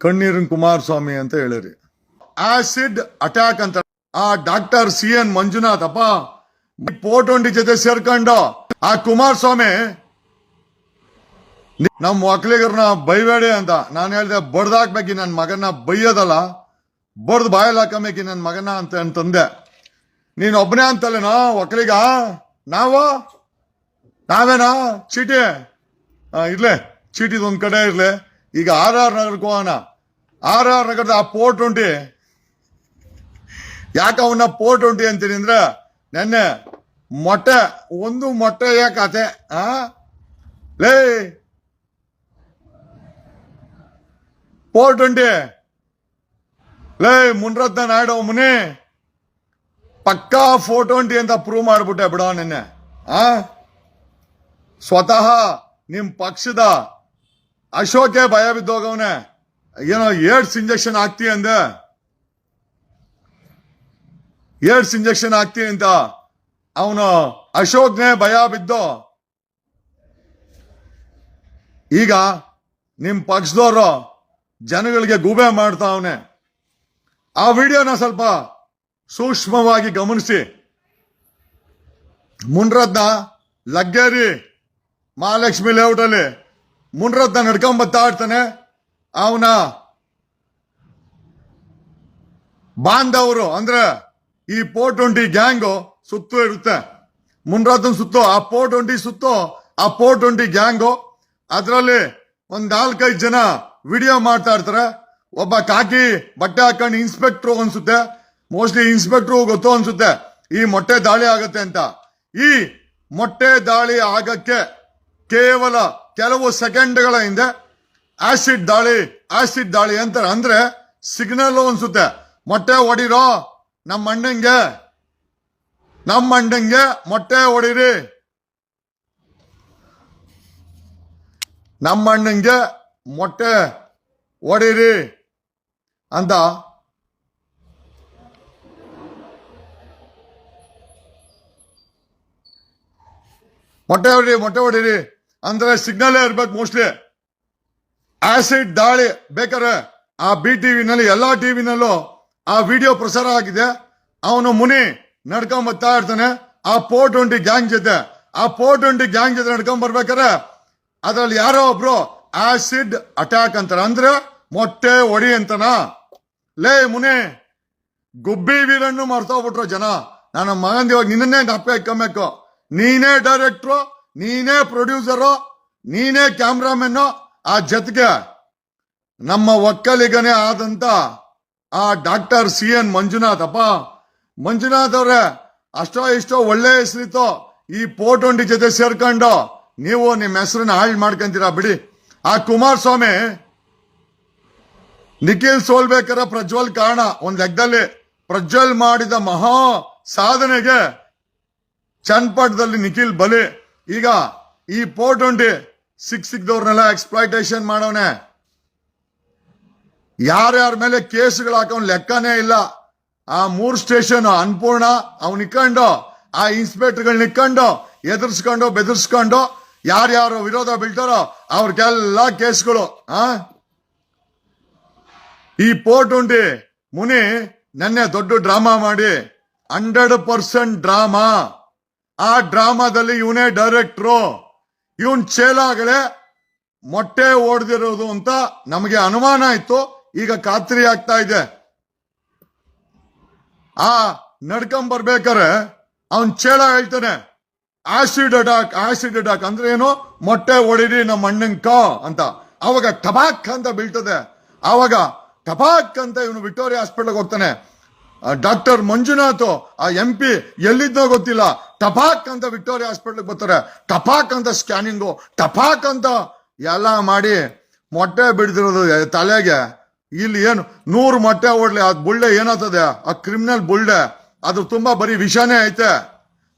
ಕಣ್ಣೀರಿನ ಕುಮಾರಸ್ವಾಮಿ ಅಂತ ಹೇಳಿರಿ. ಆಸಿಡ್ ಅಟ್ಯಾಕ್ ಅಂತ ಆ ಡಾಕ್ಟರ್ ಸಿ ಎನ್ ಮಂಜುನಾಥ್ ಅಪ್ಪ ಪೋಟೊಂಡಿ ಜೊತೆ ಸೇರ್ಕೊಂಡು ಆ ಕುಮಾರಸ್ವಾಮಿ ನಮ್ಮ ನಮ್ ಒಕ್ಕಲಿಗರನ್ನ ಬೈಬೇಡಿ ಅಂತ. ನಾನು ಹೇಳಿದೆ ಬಡ್ದಾಕ್ಬೇಕಿ ನನ್ನ ಮಗನ ಬೈಯೋದಲ್ಲ. ಬಡ್ದು ಬಾಯಲ್ಲಿ ಹಾಕಬೇಕಿ ನನ್ನ ಮಗನ ಅಂತ ಅಂತಂದೆ ನೀನು ಒಬ್ಬನೇ ಅಂತಲ್ಲೇನೋ ಒಕ್ಕಲಿಗ ನಾವು? ನಾವೇನಾ? ಚೀಟಿ? ಇರಲೇ ಇರ್ಲೆ ಚೀಟಿದ್ ಒಂದ್ ಕಡೆ ಇರ್ಲೆ. ಈಗ ಆರ್ ಆರ್ ನಗರಕ್ಕೆ ಹೋಗೋಣ ಆರ್ ಆರ್ ನಗರದ ಆ ಪೋರ್ಟ್ ಉಂಟಿ. ಯಾಕೆ ಅವನ್ನ ಪೋರ್ಟ್ ಉಂಟಿ ಅಂತೀನಿ ಅಂದ್ರೆ ನೆನ್ನೆ ಮೊಟ್ಟೆ, ಒಂದು ಮೊಟ್ಟೆಯ ಕತೆ ಆ? ಲೇ! ಪೋರ್ಟ್ ಉಂಟಿ. ಲೇ, ಮುನ್ರತ್ನ ನಾಯ್ಡು ಮುನಿ! ಪಕ್ಕಾ ಫೋಟೋ ಉಂಟಿ ಅಂತ ಪ್ರೂವ್ ಮಾಡ್ಬಿಟ್ಟೆ ಬಿಡೋ ನೆನ್ನೆ, ಆ? ಸ್ವತಃ ನಿಮ್ ಪಕ್ಷದ ಅಶೋಕೆ ಭಯ ಬಿದ್ದೋಗವನೆ ಏನೋ ಏಡ್ಸ್ ಇಂಜೆಕ್ಷನ್ ಹಾಕ್ತಿ ಅಂದೆ. ಏಡ್ಸ್ ಇಂಜೆಕ್ಷನ್ ಹಾಕ್ತಿ ಅಂತ. ಅವನು ಅಶೋಕ್ನೇ ಭಯ ಬಿದ್ದು. ಈಗ ನಿಮ್ ಪಕ್ಷದವರು ಜನಗಳಿಗೆ ಗೂಬೆ ಮಾಡ್ತಾ ಅವನೆ. ಆ ವಿಡಿಯೋನ ಸ್ವಲ್ಪ ಸೂಕ್ಷ್ಮವಾಗಿ ಗಮನಿಸಿ. ಮುನ್ರತ್ನ ಲಗ್ಗೇರಿ ಮಹಾಲಕ್ಷ್ಮಿ ಲೇಔಟ್ ಅಲ್ಲಿ ಮುನ್ರತ್ನ ನಡ್ಕೊಂಡ್ ಇರ್ತಾನೆ. ಅವನ ಬಾಂಧವರು, ಅಂದ್ರೆ ಈ ಪೋರ್ ಟ್ವೆಂಟಿ ಗ್ಯಾಂಗು ಸುತ್ತು ಇರುತ್ತೆ. ಮುನ್ರತ್ನ ಸುತ್ತು, ಆ ಪೋರ್ ಟ್ವೆಂಟಿ ಸುತ್ತು, ಆ ಪೋರ್ ಟ್ವೆಂಟಿ ಗ್ಯಾಂಗು. ಅದರಲ್ಲಿ ಒಂದ್ ನಾಲ್ಕೈದು ಜನ ವಿಡಿಯೋ ಮಾಡ್ತಾ ಇರ್ತಾರೆ. ಒಬ್ಬ ಕಾಕಿ ಬಟ್ಟೆ ಹಾಕೊಂಡು ಇನ್ಸ್ಪೆಕ್ಟ್ರು ಅನ್ಸುತ್ತೆ. ಮೋಸ್ಟ್ಲಿ ಇನ್ಸ್ಪೆಕ್ಟ್ರು ಗೊತ್ತು ಅನ್ಸುತ್ತೆ. ಈ ಮೊಟ್ಟೆ ದಾಳಿ ಆಗತ್ತೆ ಅಂತ. ಈ ಮೊಟ್ಟೆ ದಾಳಿ ಆಗಕ್ಕೆ ಕೇವಲ ಕೆಲವು ಸೆಕೆಂಡ್ಗಳ ಹಿಂದೆ ಆಸಿಡ್ ದಾಳಿ ಆಸಿಡ್ ದಾಳಿ ಅಂತಾರೆ ಅಂದ್ರೆ ಸಿಗ್ನಲ್ ಅನ್ಸುತ್ತೆ. ಮೊಟ್ಟೆ ಹೊಡಿರೋ ನಮ್ಮ ಅಣ್ಣಂಗೆ ನಮ್ಮ ಅಣ್ಣಂಗೆ ಮೊಟ್ಟೆ ಹೊಡಿರಿ ನಮ್ಮ ಅಣ್ಣಂಗೆ ಮೊಟ್ಟೆ ಹೊಡಿರಿ ಅಂತ. ಮೊಟ್ಟೆ ಹೊಡಿರಿ ಮೊಟ್ಟೆ ಹೊಡಿರಿ ಅಂದ್ರೆ ಸಿಗ್ನಲ್ ಇರ್ಬೇಕು ಮೋಸ್ಟ್ಲಿ. ಆಸಿಡ್ ದಾಳಿ ಬೇಕಾದ್ರೆ ಆ ಬಿ ಟಿವಿನಲ್ಲಿ ಎಲ್ಲಾ ಟಿವಿನಲ್ಲೂ ಆ ವಿಡಿಯೋ ಪ್ರಸಾರ ಆಗಿದೆ. ಅವನು ಮುನಿ ನಡ್ಕೊಂಡ್ ಬರ್ತಾ ಇರ್ತಾನೆ. ಆ ಪೋರ್ಟ್ ಟ್ವೆಂಟಿ ಗ್ಯಾಂಗ್ ಜೊತೆ, ಆ ಪೋರ್ಟ್ ಟ್ವೆಂಟಿ ಗ್ಯಾಂಗ್ ಜೊತೆ ನಡ್ಕೊಂಡ್ ಬರ್ಬೇಕಾರೆ ಅದ್ರಲ್ಲಿ ಯಾರೋ ಒಬ್ರು ಆಸಿಡ್ ಅಟ್ಯಾಕ್ ಅಂತಾರ. ಅಂದ್ರೆ ಮೊಟ್ಟೆ ಒಡಿ ಅಂತನ. ಲೇ ಮುನಿ, ಗುಬ್ಬಿ ವೀರನ್ನು ಮರ್ತೋಗ್ಬಿಟ್ರು ಜನ. ನನ್ನ ಮಗನ್ ಇವಾಗ ನಿನ್ನನ್ನೇ ಅಪ್ಪ ಇಟ್ಕೊಬೇಕು ನೀನೇ ಡೈರೆಕ್ಟ್ರು ನೀನೇ ಪ್ರೊಡ್ಯೂಸರು, ನೀನೇ ಕ್ಯಾಮ್ರಾಮನ್ನು, ಆ ಜೊತೆಗೆ ನಮ್ಮ ಒಕ್ಕಲಿಗನೇ ಆದಂತ ಆ ಡಾಕ್ಟರ್ ಸಿ ಎನ್ ಮಂಜುನಾಥ್. ಅಪ್ಪ, ಮಂಜುನಾಥ್ ಅವ್ರೆ, ಅಷ್ಟೋ ಇಷ್ಟೋ ಒಳ್ಳೆ ಹೆಸರಿತ್ತು. ಈ ಪೋಟೊಂಡಿ ಜೊತೆ ಸೇರ್ಕೊಂಡು ನೀವು ನಿಮ್ಮ ಹೆಸರನ್ನ ಹಾಳು ಮಾಡ್ಕೊಂತೀರಾ ಬಿಡಿ. ಆ ಕುಮಾರಸ್ವಾಮಿ, ನಿಖಿಲ್ ಸೋಲ್ಬೇಕರ ಪ್ರಜ್ವಲ್ ಕಾರಣ, ಒಂದ್ ಲೆಕ್ಕದಲ್ಲಿ ಪ್ರಜ್ವಲ್ ಮಾಡಿದ ಮಹಾ ಸಾಧನೆಗೆ ಚನ್ನಪಟ್ಟದಲ್ಲಿ ನಿಖಿಲ್ ಬಲಿ. ಈಗ ಈ ಪೋರ್ಟ್ ಉಂಟಿ ಸಿಕ್ ಸಿಕ್ದವ್ರನ್ನೆಲ್ಲ ಎಕ್ಸ್ಪ್ಲಾಯ್ಟೇಷನ್ ಮಾಡೋನೆ. ಯಾರ್ಯಾರ ಮೇಲೆ ಕೇಸ್ಗಳು ಹಾಕೋನ್ ಲೆಕ್ಕನೇ ಇಲ್ಲ. ಆ ಮೂರು ಸ್ಟೇಷನ್ ಅನ್ಪೂರ್ಣ ಅವ್ನ ಇಕ್ಕಂಡು, ಆ ಇನ್ಸ್ಪೆಕ್ಟರ್ಗಳನ್ನ ಇಕ್ಕಂಡು, ಎದುರಿಸ್ಕೊಂಡು, ಬೆದರ್ಸ್ಕೊಂಡು, ಯಾರ್ಯಾರು ವಿರೋಧ ಬೀಳ್ತಾರೋ ಅವ್ರಿಗೆಲ್ಲ ಕೇಸ್ಗಳು, ಆ? ಈ ಪೋರ್ಟ್ ಉಂಟಿ ಮುನಿ ನೆನ್ನೆ ದೊಡ್ಡ ಡ್ರಾಮಾ ಮಾಡಿ ಹಂಡ್ರೆಡ್ ಪರ್ಸೆಂಟ್ ಡ್ರಾಮಾ ಆ ಡ್ರಾಮಾದಲ್ಲಿ ಇವನೇ ಡೈರೆಕ್ಟ್ರು. ಇವನ್ ಚೇಲಾಗಲೇ ಮೊಟ್ಟೆ ಓಡ್ದಿರೋದು ಅಂತ ನಮಗೆ ಅನುಮಾನ ಇತ್ತು ಈಗ ಖಾತ್ರಿ ಆಗ್ತಾ ಇದೆ. ಆ ನಡ್ಕೊಂಡ್ ಬರ್ಬೇಕಾರೆ ಅವನ್ ಚೇಳ ಹೇಳ್ತಾನೆ, ಆಸಿಡ್ ಅಟಾಕ್ ಆಸಿಡ್ ಅಟಾಕ್ ಅಂದ್ರೆ ಏನು? ಮೊಟ್ಟೆ ಒಡಿರಿ ನಮ್ಮ ಅಣ್ಣಂಕ ಅಂತ. ಅವಾಗ ಟಬಾಕ್ ಅಂತ ಬೀಳ್ತದೆ. ಅವಾಗ ಟಬಾಕ್ ಅಂತ ಇವನು ವಿಕ್ಟೋರಿಯಾ ಹಾಸ್ಪಿಟಲ್ಗೆ ಹೋಗ್ತಾನೆ. ಡಾಕ್ಟರ್ ಮಂಜುನಾಥ್, ಆ ಎಂ ಪಿ ಎಲ್ಲಿದ್ದೋ ಗೊತ್ತಿಲ್ಲ. ಟಪಾಕ್ ಅಂತ ವಿಕ್ಟೋರಿಯಾ ಹಾಸ್ಪಿಟ್ಲಿಗೆ ಬರ್ತಾರೆ. ಟಪಾಕ್ ಅಂತ ಸ್ಕ್ಯಾನಿಂಗು, ಟಪಾಕ್ ಅಂತ ಎಲ್ಲ ಮಾಡಿ ಮೊಟ್ಟೆ ಬಿಡ್ದಿರೋದು ತಲೆಗೆ. ಇಲ್ಲಿ ಏನು, ನೂರು ಮೊಟ್ಟೆ ಓಡ್ಲಿ ಆ ಬುಳ್ಳೆ ಏನಾಗ್ತದೆ? ಆ ಕ್ರಿಮಿನಲ್ ಬುಳ್ಳೆ. ಅದು ತುಂಬಾ ಬರೀ ವಿಷಾನೇ ಐತೆ.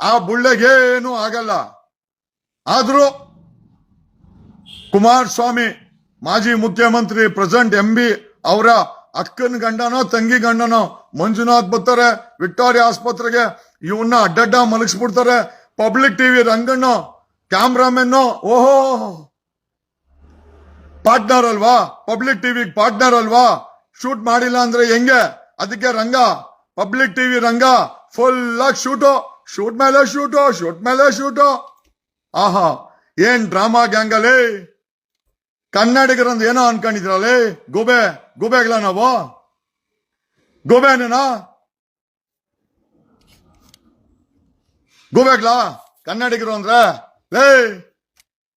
ಆ ಬುಳ್ಳೆಗೆ ಏನು ಆಗಲ್ಲ. ಆದ್ರೂ ಕುಮಾರಸ್ವಾಮಿ, ಮಾಜಿ ಮುಖ್ಯಮಂತ್ರಿ, ಪ್ರೆಸೆಂಟ್ ಎಂ ಬಿ ಅವರ ಅಕ್ಕನ ಗಂಡನೋ, ತಂಗಿ ಗಂಡನೋ, ಮಂಜುನಾಥ್ ಬರ್ತಾರೆ, ವಿಕ್ಟೋರಿಯಾ ಆಸ್ಪತ್ರೆಗೆ. ಇವನ್ನ ಅಡ್ಡಡ್ಡ ಮಲಗಿಸ್ಬಿಡ್ತಾರೆ. ಪಬ್ಲಿಕ್ ಟಿವಿ ರಂಗಣ್ಣ, ಕ್ಯಾಮ್ರಾಮನ್ನು, ಓಹೋ! ಪಾರ್ಟ್ನರ್ ಅಲ್ವಾ? ಪಬ್ಲಿಕ್ ಟಿವಿ ಪಾರ್ಟ್ನರ್ ಅಲ್ವಾ? ಶೂಟ್ ಮಾಡಿಲ್ಲ ಅಂದ್ರೆ ಹೆಂಗೆ? ಅದಕ್ಕೆ Ranga, public TV Ranga full ಆಗಿ ಶೂಟು. ಶೂಟ್ ಮೇಲೆ ಶೂಟು, ಶೂಟ್ ಮೇಲೆ ಶೂಟು. ಆಹಾ, ಏನ್ ಡ್ರಾಮಾ ಗ್ಯಾಂಗಲ್ಲಿ? ಕನ್ನಡಿಗರಂದ್ ಏನೋ ಅನ್ಕೊಂಡಿದ್ರಲ್ಲಿ? ಗುಬೆ, ಗುಬೆಗಳ ನಾವು? ಗುಬೆನೇನಾ ಗುಬೆಗ್ಲಾ ಕನ್ನಡಿಗರು ಅಂದ್ರೆ? ಲೇ,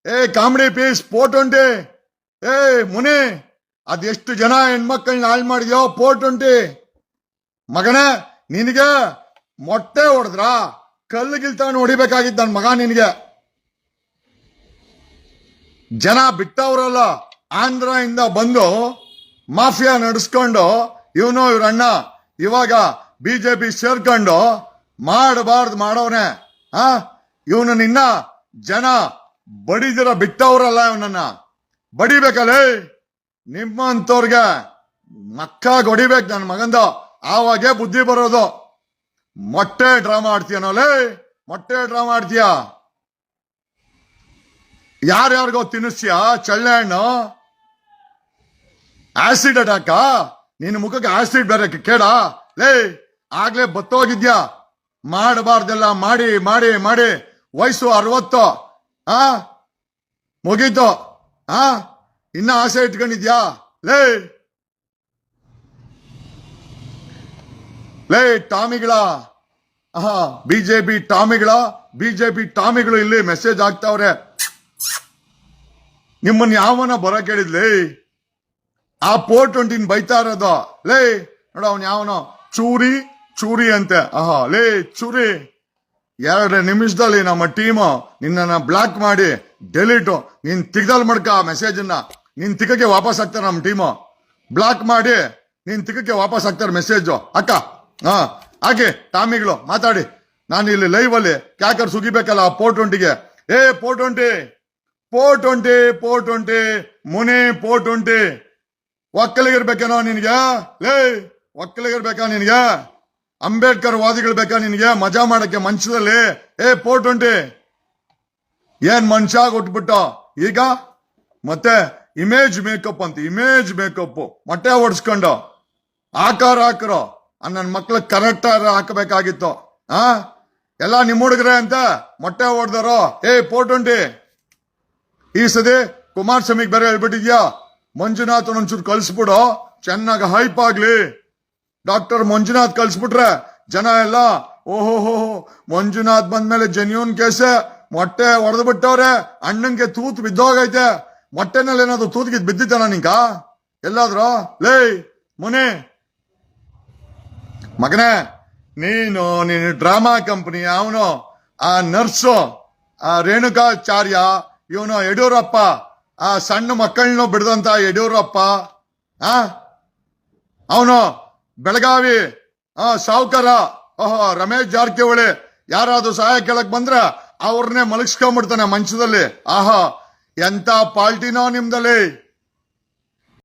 ಏ ಕಾಮಿಡಿ ಪೀಸ್ ಪೋರ್ಟ್ ಟ್ವೆಂಟಿ ಏ, ಮುನಿ, ಅದೆಷ್ಟು ಜನ ಹೆಣ್ಮಕ್ಳನ್ನ ಹಾಳು ಮಾಡಿದ್ಯೋ ಪೋರ್ಟ್ ಟ್ವೆಂಟಿ ಮಗನೇ, ನಿನಗೆ ಮೊಟ್ಟೆ ಹೊಡೆದ್ರ? ಕಲ್ಲು ಗಿಲ್ತಾನು ಹೊಡಿಬೇಕಾಗಿದ್ದ ನನ್ನ ಮಗ ನಿನಗೆ. ಜನ ಬಿಟ್ಟವ್ರಲ್ಲ. ಆಂಧ್ರ ಇಂದ ಬಂದು ಮಾಫಿಯಾ ನಡೆಸ್ಕೊಂಡು ಇವನು ಇವ್ರ ಅಣ್ಣ, ಇವಾಗ ಬಿಜೆಪಿ ಸೇರ್ಕೊಂಡು ಮಾಡಬಾರ್ದು ಮಾಡೋನೆ ಆ? ಇವನು ನಿನ್ನ ಜನ ಬಡಿದಿರ ಬಿಟ್ಟವ್ರಲ್ಲ ಇವನನ್ನ. ಬಡಿಬೇಕಲ್ಲೇ? ನಿಮ್ಮಂತವ್ರಿಗೆ ಮಕ್ಕಾಗಿ ಹೊಡಿಬೇಕು ನನ್ನ ಮಗಂದ. ಆವಾಗೇ ಬುದ್ಧಿ ಬರೋದು. ಮೊಟ್ಟೆ ಡ್ರಾಮಾ ಆಡ್ತೀಯನೋಲೇ ಮೊಟ್ಟೆ ಡ್ರಾಮಾ ಆಡ್ತೀಯ ಯಾರ್ಯಾರಿಗೋ ತಿನ್ನಿಸ್ತೀಯ? ಚಳ್ಳೆ ಹಣ್ಣು? ಆಸಿಡ್ ಅಟ್ಯಾಕ ನಿನ್ನ ಮುಖಕ್ಕೆ ಆಸಿಡ್ ಬೇರೆ ಕೇಡ? ಲೇ, ಆಗ್ಲೇ ಬತ್ತೋಗಿದ್ಯಾ? ಮಾಡಬಾರ್ದೆಲ್ಲ, ಮಾಡಿ ಮಾಡಿ ಮಾಡಿ. ವಯಸ್ಸು ಅರವತ್ತು. ಆ? ಮುಗೀತು. ಆ? ಇನ್ನ ಆಸೆ ಇಟ್ಕೊಂಡಿದ್ಯಾ? ಲೇ. ಲೇ, ಟಾಮಿಗಳ. ಬಿಜೆಪಿ ಟಾಮಿಗಳ, ಬಿಜೆಪಿ ಟಾಮಿಗಳು ಇಲ್ಲಿ ಮೆಸೇಜ್ ಆಗ್ತಾವ್ರೆ ನಿಮ್ಮನ್ನ ಯಾವನ ಬರ ಕೇಳಿದ್ಲೇ? ಆ ಪೋರ್ಟ್ ಒಂಟಿನ್ ಬೈತಾ ಇರೋದು. ಲೇ, ನೋಡ ಅವನ್ ಯಾವನೋ. ಚೂರಿ ಚೂರಿ ಅಂತೆ. ಆಹಾ, ಲೇ, ಚೂರಿ. ಎರಡು ನಿಮಿಷದಲ್ಲಿ ನಮ್ಮ ಟೀಮ್ ನಿನ್ನನ್ನ ಬ್ಲಾಕ್ ಮಾಡಿ ಡೆಲೀಟು ನೀನ್ ತಿಗ್ದಲ್ ಮಡ್ಕ ಮೆಸೇಜ್ ಅನ್ನ ನಿನ್ ತಿಕ್ಕಕ್ಕೆ ವಾಪಸ್ ಹಾಕ್ತಾರೆ ನಮ್ಮ ಟೀಮು. ಬ್ಲಾಕ್ ಮಾಡಿ ನೀನ್ ತಿಕ್ಕಕ್ಕೆ ವಾಪಸ್ ಹಾಕ್ತಾರೆ ಮೆಸೇಜ್ ಅಕ್ಕ, ಹಾ, ಹಾಗೆ, ಟಾಮಿಗಳು, ಮಾತಾಡಿ. ನಾನು ಇಲ್ಲಿ ಲೈವ್ ಅಲ್ಲಿ ಕ್ಯಾಕರ್ ಸುಗಿಬೇಕಲ್ಲ ಆ ಪೋರ್ಟ್ ಟ್ವೆಂಟಿಗೆ ಏ ಫೋರ್ ಟ್ವೆಂಟಿ ಫೋರ್ ಟ್ವೆಂಟಿ ಮುನಿ ಪೋಟೊಂಟಿ. ಒಕ್ಕಲಿಗಿರ್ಬೇಕೇನೋ ನಿನಗೆ? ಲೇ ಒಕ್ಕಲಿಗಿರ್ಬೇಕಾ ನಿನಗೆ? ಅಂಬೇಡ್ಕರ್ ವಾದಿಗಳು ಬೇಕಾ ನಿನಗೆ? ಮಜಾ ಮಾಡಕ್ಕೆ ಮಂಚದಲ್ಲಿ ಏ, ಪೋಟೊಂಟಿ. ಏನ್ ಮನುಷ್ಯ ಕೊಟ್ಬಿಟ್ಟ? ಈಗ? ಮತ್ತೆ ಇಮೇಜ್ ಮೇಕಪ್ ಅಂತ ಇಮೇಜ್ ಮೇಕಪ್ ಮೊಟ್ಟೆ ಹೊಡ್ಸ್ಕೊಂಡ ಆಕಾರ ಹಾಕರೋ. ನನ್ನ ಮಕ್ಳು ಕರೆಕ್ಟ್ ಹಾಕಬೇಕಾಗಿತ್ತು. ಆ? ಎಲ್ಲ ನಿಮ್ಮ ಹುಡುಗ್ರೆ ಅಂತ? ಮೊಟ್ಟೆ ಹೊಡ್ದಾರೋ ಏ, ಪೋಟೊಂಟಿ. ಈ ಸತಿ ಕುಮಾರಸ್ವಾಮಿಗೆ ಬೇರೆ ಹೇಳ್ಬಿಟ್ಟಿದ್ಯಾ? ಮಂಜುನಾಥ್ ಒಂಚೂರು ಕಳ್ಸ್ಬಿಡು. ಚೆನ್ನಾಗಿ ಹೈಪ್ ಆಗ್ಲಿ. ಡಾಕ್ಟರ್ ಮಂಜುನಾಥ್ ಕಳ್ಸ್ಬಿಟ್ರೆ ಜನ ಎಲ್ಲ, ಓಹೋ ಮಂಜುನಾಥ್ ಬಂದ್ಮೇಲೆ ಜೆನ್ಯೂನ್ ಕೇಸ ಮೊಟ್ಟೆ ಹೊಡೆದು ಬಿಟ್ಟವ್ರೆ, ಅಣ್ಣಂಗೆ ತೂತ್ ಬಿದ್ದೋಗೈತೆ. ಮೊಟ್ಟೆನಲ್ಲಿ ಏನಾದ್ರು ತೂತ್ಗಿದ್ ಬಿದ್ದಿದ್ದಾನ ನಾನಿಂಗ ಎಲ್ಲಾದ್ರು? ಲೇ, ಮುನಿ. ಮಗನೇ, ನೀನು ನೀನು ಡ್ರಾಮಾ ಕಂಪನಿ ಅವನು, ಆ ನರ್ಸು, ಆ ರೇಣುಕಾಚಾರ್ಯ ಇವನು ಯಡಿಯೂರಪ್ಪ. ಆ ಸಣ್ಣ ಮಕ್ಕಳನ್ನು ಬಿಡದಂತ ಯಡಿಯೂರಪ್ಪ. ಆ? ಅವನು ಬೆಳಗಾವಿ, ಆ, ಸಾವುಕಾರ, ಓಹೋ, ರಮೇಶ್ ಜಾರಕಿಹೊಳಿ, ಯಾರಾದ್ರೂ ಸಹಾಯ ಕೇಳಕ್ ಬಂದ್ರೆ ಅವ್ರನ್ನೇ ಮಲಗಿಸ್ಕೊಂಡ್ಬಿಡ್ತಾನೆ ಮಂಚದಲ್ಲಿ. ಆಹಾ, ಎಂತ ಪಾಲ್ಟಿನೋ ನಿಮ್ದಲ್ಲಿ.